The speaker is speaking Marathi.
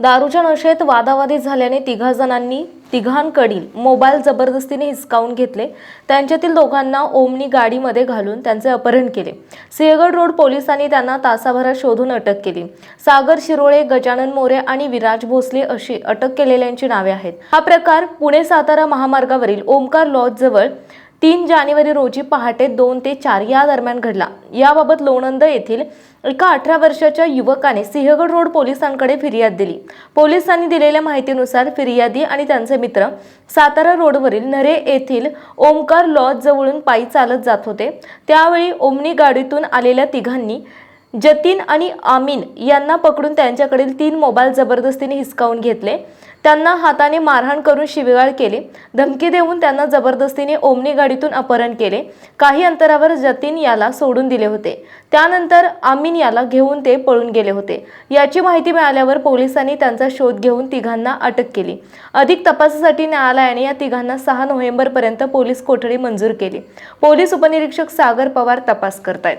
दारूच्या नशेत वादावादी झाल्याने तिघा जणांनी तिघांकडील मोबाईल जबरदस्तीने हिसकावून घेतले. त्यांच्यातील दोघांना ओमनी गाडीमध्ये घालून त्यांचे अपहरण केले. सिंहगड रोड पोलिसांनी त्यांना तासाभरात शोधून अटक केली. सागर शिरोळे गजानन मोरे आणि विराज भोसले अशी अटक केलेल्यांची नावे आहेत. हा प्रकार पुणे सातारा महामार्गावरील ओमकार लॉज जवळ तीन जानेवारी रोजी पहाटे दोन ते चार या दरम्यान घडला. याबाबत लोणंद येथील एका अठरा वर्षाच्या युवकाने सिंहगड रोड पोलिसांकडे फिर्याद दिली. पोलिसांनी दिलेल्या माहितीनुसार फिर्यादी आणि त्यांचे मित्र सातारा रोडवरील नरे येथील ओमकार लॉज जवळून पायी चालत जात होते. त्यावेळी ओमनी गाडीतून आलेल्या तिघांनी जतीन आणि आमीन यांना पकडून त्यांच्याकडील तीन मोबाईल जबरदस्तीने हिसकावून घेतले. त्यांना हाताने मारहाण करून शिवीगाळ केली. धमकी देऊन त्यांना जबरदस्तीने ओमनी गाडीतून अपहरण केले. काही अंतरावर जतीन याला सोडून दिले होते. त्यानंतर आमीन याला घेऊन ते पळून गेले होते. याची माहिती मिळाल्यावर पोलिसांनी त्यांचा शोध घेऊन तिघांना अटक केली. अधिक तपासासाठी न्यायालयाने या तिघांना सहा नोव्हेंबरपर्यंत पोलीस कोठडी मंजूर केली. पोलीस उपनिरीक्षक सागर पवार तपास करतायत.